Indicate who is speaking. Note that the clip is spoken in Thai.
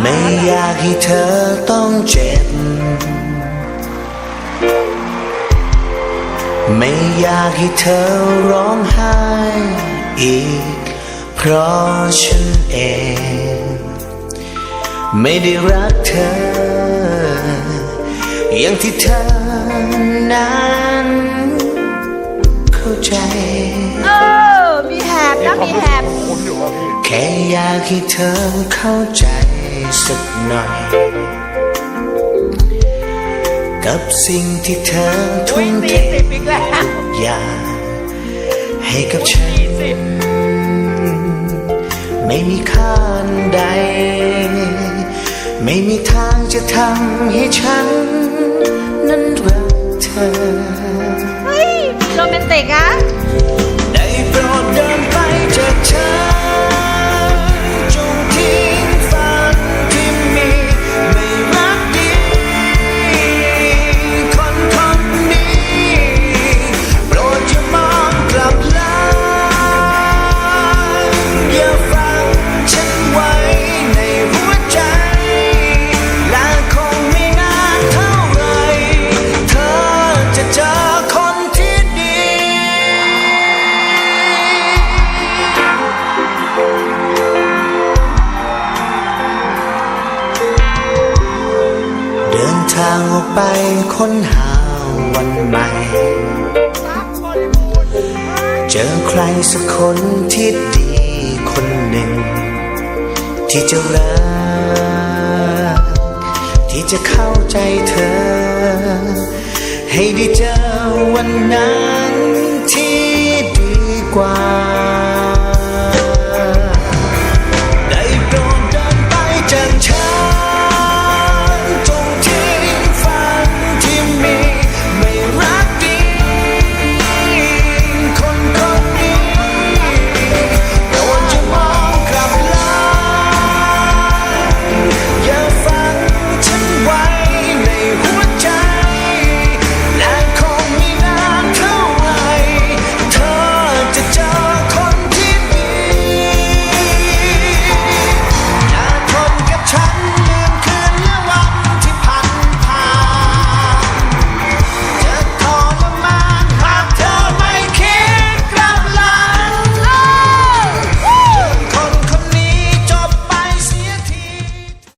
Speaker 1: ไม่อยากให้เธอต้องเจ็บ ไม่อยากให้เธอร้องไห้อีก เพราะฉันเอง ไม่ได้รักเธอ อย่างที่เธอนั้นเข้าใจ
Speaker 2: เออมีแหบนะมีแหบ
Speaker 3: คุ้นอยู่ว่าพี่
Speaker 1: แค่อยากให้เธอเข้าใจ สักหน่อยกับสิ่งที่เธอทุ่มเท
Speaker 2: สิบอีกแล้ว
Speaker 1: อย่างให้กับฉัน ไม่มีค่าอันใด ไม่มีทางจะทำให้ฉัน นั้นรักเธอ
Speaker 2: เฮ้ยโรแมนติกอะ
Speaker 1: ได้โปรดเดินไปจากเธอ ทางออกไปค้นหาวันใหม่ เจอใครสักคนที่ดีคนหนึ่ง ที่จะรักที่จะเข้าใจเธอ ให้ได้เจอวันนั้น